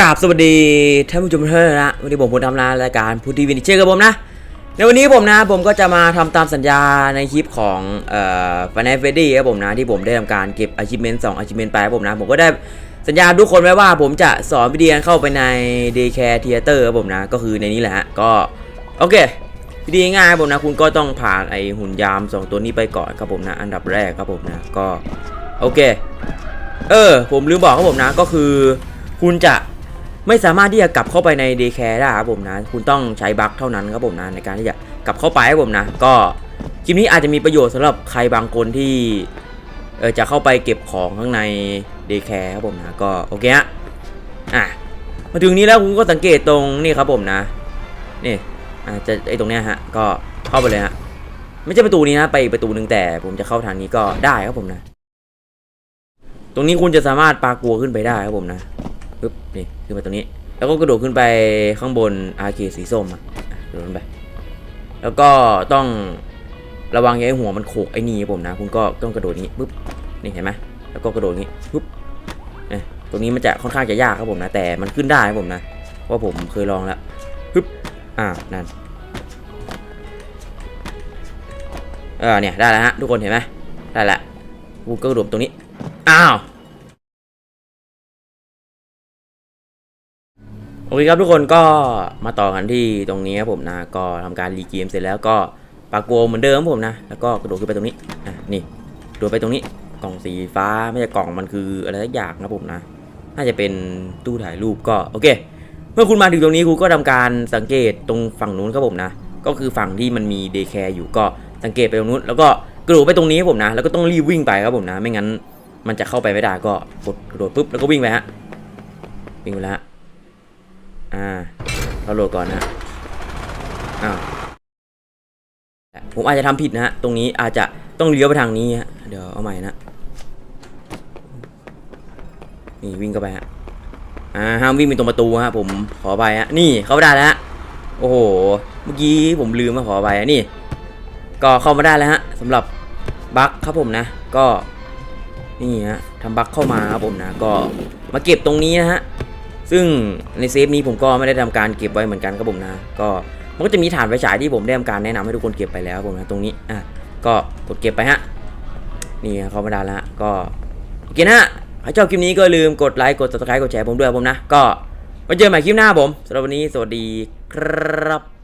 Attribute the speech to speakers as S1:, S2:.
S1: กราบสวัสดีท่านผู้ชมทุกท่านนะวันนี้ผมพูดทำรารายการพูดทีวีนิเชอร์กับผมนะในวันนี้ผมนะผมก็จะมาทำตามสัญญาในคลิปของเอ่อฟนเฟดดี้ครับผมนะที่ผมได้ทำการเก็บ achievement 2 achievement ไปครับผมนะผมก็ได้สัญญาทุกคนไว้ว่าผมจะสอนวิธีการเข้าไปใน daycare theater ครับผมนะก็คือในนี้แหละฮะก็โอเควิธีง่ายครับผมนะคุณก็ต้องผ่านไอหุ่นยาม 2 ตัวนี้ไปก่อนครับผมนะอันดับแรกครับผมนะก็โอเค เออผมลืมบอกครับผมนะก็คือ คุณจะ ไม่สามารถที่จะกลับเข้าไปใน Daycare ได้ครับผมนะ คุณต้องใช้บัคเท่านั้นครับผมนะในการที่จะกลับเข้าไปครับผมนะ ก็คลิปนี้อาจจะมีประโยชน์สำหรับใครบางคนที่เออจะเข้าไปเก็บของข้างใน Daycare ครับผมนะก็โอเคฮะอะมาถึงนี้แล้วคุณก็สังเกตตรงนี่ครับผมนะนี่อะจะไอตรงเนี้ยฮะก็เข้าไปเลยฮะไม่ใช่ประตูนี้นะไปอีประตูหนึ่งแต่ผมจะเข้าทางนี้ก็ได้ครับผมนะ ตรงนี้คุณจะสามารถปากัวขึ้นไปได้ครับผมนะ ปึ๊บนี่ขึ้นไปตรงนี้ แล้วก็กระโดดขึ้นไปข้างบนอาร์เคสีส้มอะกระโดดไป แล้วก็ต้องระวังอย่าให้หัวมันโขกไอ้นี่ครับผมนะ คุณก็ต้องกระโดดนี้ปึ๊บนี่เห็นไหมแล้วก็กระโดดนี้ปึ๊บเนี่ยตรงนี้มันจะค่อนข้างจะยากครับผมนะ แต่มันขึ้นได้ครับผมนะเพราะผมเคยลองแล้วปึ๊บอ่านั่นเออเนี่ยได้แล้วฮะทุกคนเห็นไหมได้ล้วคุณก็กระโดดตรงนี้อ้าว โอเคครับทุกคนก็มาต่อกันที่ตรงนี้ครับผมนะก็ทำการรีเกมเสร็จแล้วก็ปากโกเหมือนเดิมครับผมนะ แล้วก็กระโดดขึ้นไปตรงนี้อะนี่กระโดดไปตรงนี้กล่องสีฟ้าไม่ใช่กล่องมันคืออะไรสักอย่างนะผมนะ น่าจะเป็นตู้ถ่ายรูปก็โอเค เมื่อคุณมาถึงตรงนี้คุณก็ทำการสังเกตตรงฝั่งนู้นครับผมนะ ก็คือฝั่งที่มันมีเดย์แคร์อยู่ก็สังเกตไปตรงนู้น แล้วก็กระโดดไปตรงนี้ครับผมนะ แล้วก็ต้องรีบวิ่งไปครับผมนะ ไม่งั้นมันจะเข้าไปไม่ได้ก็กดกระโดดปุ๊บแล้วก็วิ่งไปฮะวิ่งไปแล้ว อ่าเราโหลดก่อนนะอ้าวผมอาจจะทำผิดนะฮะ ตรงนี้อาจจะต้องเลี้ยวไปทางนี้ฮะ เดี๋ยวเอาใหม่นะ นี่วิ่งเข้าไปฮะ อ่าห้ามวิ่งไปตรงประตูฮะผมขอไปฮะ นี่เข้าไม่ได้แล้วฮะ โอ้โห เมื่อกี้ผมลืมมาขอไปฮะนี่ ก็เข้ามาได้แล้วฮะสำหรับบั๊กครับผมนะ ก็ นี่ฮะทำบั๊กเข้ามาครับผมนะ ก็มาเก็บตรงนี้นะฮะ ซึ่งในเซฟนี้ผมก็ไม่ได้ทำการเก็บไว้เหมือนกันครับผมนะ ก็มันก็จะมีฐานไฟฉายที่ผมได้ทำการแนะนำให้ทุกคนเก็บไปแล้วครับผมนะตรงนี้อะก็กดเก็บไปฮะนี่เขาไม่ได้แล้วฮะก็โอเคนะฮะใครชอบคลิปนี้ก็ลืมกดไลค์กด subscribe กดแชร์ผมด้วยครับผมนะ ก็ไว้เจอกันใหม่คลิปหน้าผมสำหรับวันนี้สวัสดีครับ